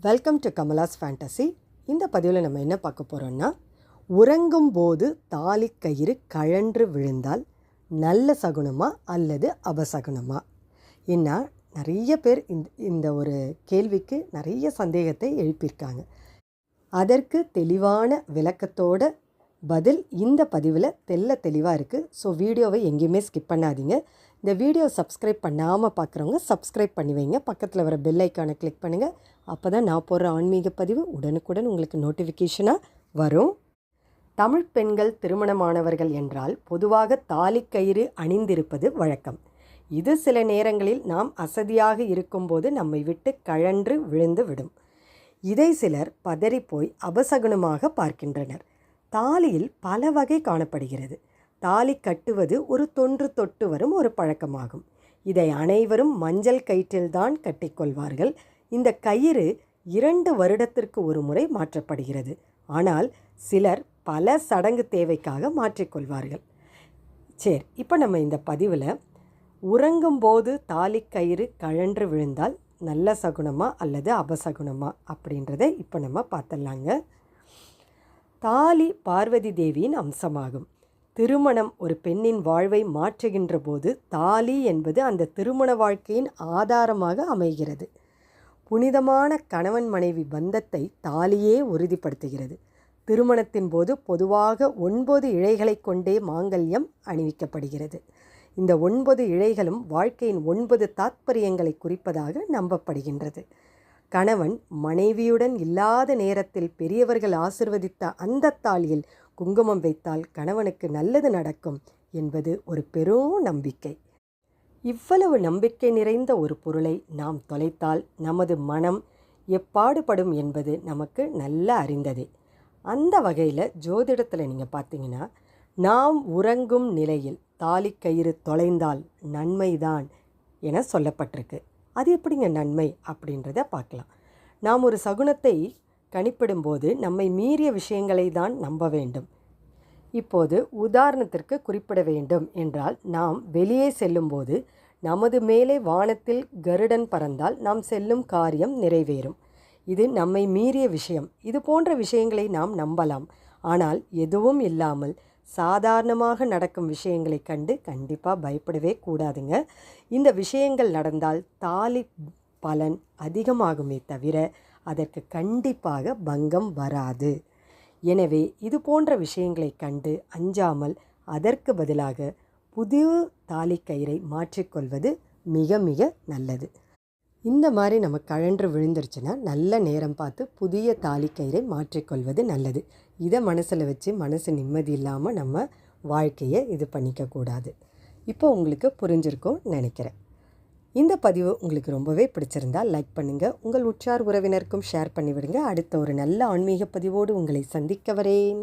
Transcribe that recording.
Welcome to Kamala's fantasy இந்த பதிவில் நம்ம என்ன பார்க்க போகிறோம்னா உறங்கும் போது தாலி கயிறு கழன்று விழுந்தால் நல்ல சகுனமா அல்லது அபசகுனமா? என்ன நிறைய பேர் இந்த இந்த ஒரு கேள்விக்கு நிறைய சந்தேகத்தை எழுப்பியிருக்காங்க. அதற்கு தெளிவான விளக்கத்தோட பதில் இந்த பதிவில் தெல்ல தெளிவாக இருக்குது ஸோ வீடியோவை எங்கேயுமே ஸ்கிப் பண்ணாதீங்க. இந்த வீடியோ சப்ஸ்கிரைப் பண்ணாமல் பார்க்குறவங்க சப்ஸ்கிரைப் பண்ணி வைங்க. பக்கத்தில் வர பெல் ஐக்கானை கிளிக் பண்ணுங்கள் அப்போ தான் நான் போடுற ஆன்மீக பதிவு உடனுக்குடன் உங்களுக்கு நோட்டிஃபிகேஷனாக வரும். தமிழ் பெண்கள் திருமணமானவர்கள் என்றால் பொதுவாக தாலிக்கயிறு அணிந்திருப்பது வழக்கம். இது சில நேரங்களில் நாம் அசதியாக இருக்கும்போது நம்மை விட்டு கழன்று விழுந்து விடும். இதை சிலர் பதறிப்போய் அபசகுனமாக பார்க்கின்றனர். தாலியில் பல வகை காணப்படுகிறது. தாலி கட்டுவது ஒரு தொன்று தொட்டு வரும் ஒரு பழக்கமாகும். இதை அனைவரும் மஞ்சள் கயிற்றில்தான் கட்டிக்கொள்வார்கள் இந்த கயிறு இரண்டு வருடத்திற்கு ஒரு முறை மாற்றப்படுகிறது. ஆனால் சிலர் பல சடங்கு தேவைக்காக மாற்றிக்கொள்வார்கள் சரி இப்போ நம்ம இந்த பதிவில் உறங்கும்போது தாலி கயிறு கழன்று விழுந்தால் நல்ல சகுணமா அல்லது அபசகுணமா அப்படின்றத இப்போ நம்ம பார்த்துடலாங்க. தாலி பார்வதி தேவியின் அம்சமாகும். திருமணம் ஒரு பெண்ணின் வாழ்வை மாற்றுகின்ற போது தாலி என்பது அந்த திருமண வாழ்க்கையின் ஆதாரமாக அமைகிறது. புனிதமான கணவன் மனைவி பந்தத்தை தாலியே உறுதிப்படுத்துகிறது. திருமணத்தின் போது பொதுவாக ஒன்பது இழைகளை கொண்டே மாங்கல்யம் அணிவிக்கப்படுகிறது. இந்த ஒன்பது இழைகளும் வாழ்க்கையின் ஒன்பது தாத்பரியங்களை குறிப்பதாக நம்பப்படுகின்றது. கணவன் மனைவியுடன் இல்லாத நேரத்தில் பெரியவர்கள் ஆசிர்வதித்த அந்த தாலியில் குங்குமம் வைத்தால் கணவனுக்கு நல்லது நடக்கும் என்பது ஒரு பெரும் நம்பிக்கை. இவ்வளவு நம்பிக்கை நிறைந்த ஒரு பொருளை நாம் தொலைத்தால் நமது மனம் எப்பாடுபடும் என்பது நமக்கு நல்ல அறிந்ததே. அந்த வகையில் ஜோதிடத்தில் நீங்கள் பார்த்தீங்கன்னா நாம் உறங்கும் நிலையில் தாலி கயிறு தொலைந்தால் நன்மைதான் என சொல்லப்பட்டிருக்கு. அது எப்படிங்க நன்மை அப்படின்றத பார்க்கலாம். நாம் ஒரு சகுனத்தை கணிப்பிடும்போது நம்மை மீறிய விஷயங்களை தான் நம்ப வேண்டும். இப்போது உதாரணத்திற்கு குறிப்பிட வேண்டும் என்றால் நாம் வெளியே செல்லும்போது நமது மேலே வானத்தில் கருடன் பறந்தால் நாம் செல்லும் காரியம் நிறைவேறும். இது நம்மை மீறிய விஷயம். இது போன்ற விஷயங்களை நாம் நம்பலாம். ஆனால் எதுவும் இல்லாமல் சாதாரணமாக நடக்கும் விஷயங்களை கண்டு கண்டிப்பாக பயப்படவே கூடாதுங்க. இந்த விஷயங்கள் நடந்தால் தாலி பலன் அதிகமாகுமே தவிர அதற்கு கண்டிப்பாக பங்கம் வராது. எனவே இது போன்ற விஷயங்களை கண்டு அஞ்சாமல் அதற்கு பதிலாக புது தாலி கயிறை மாற்றிக்கொள்வது மிக மிக நல்லது. இந்த மாதிரி நம்ம கழன்று விழுந்துருச்சுன்னா நல்ல நேரம் பார்த்து புதிய தாலி கயிறை மாற்றிக்கொள்வது நல்லது. இதை மனசில் வச்சு மனசு நிம்மதி இல்லாமல் நம்ம வாழ்க்கையை இது பண்ணிக்கக்கூடாது. இப்போ உங்களுக்கு புரிஞ்சிருக்கும் நினைக்கிறேன். இந்த பதிவு உங்களுக்கு ரொம்பவே பிடிச்சிருந்தால் லைக் பண்ணுங்கள் உங்கள் உற்றார் உறவினருக்கும் ஷேர் பண்ணிவிடுங்க. அடுத்த ஒரு நல்ல ஆன்மீக பதிவோடு உங்களை சந்திக்க வரேன்.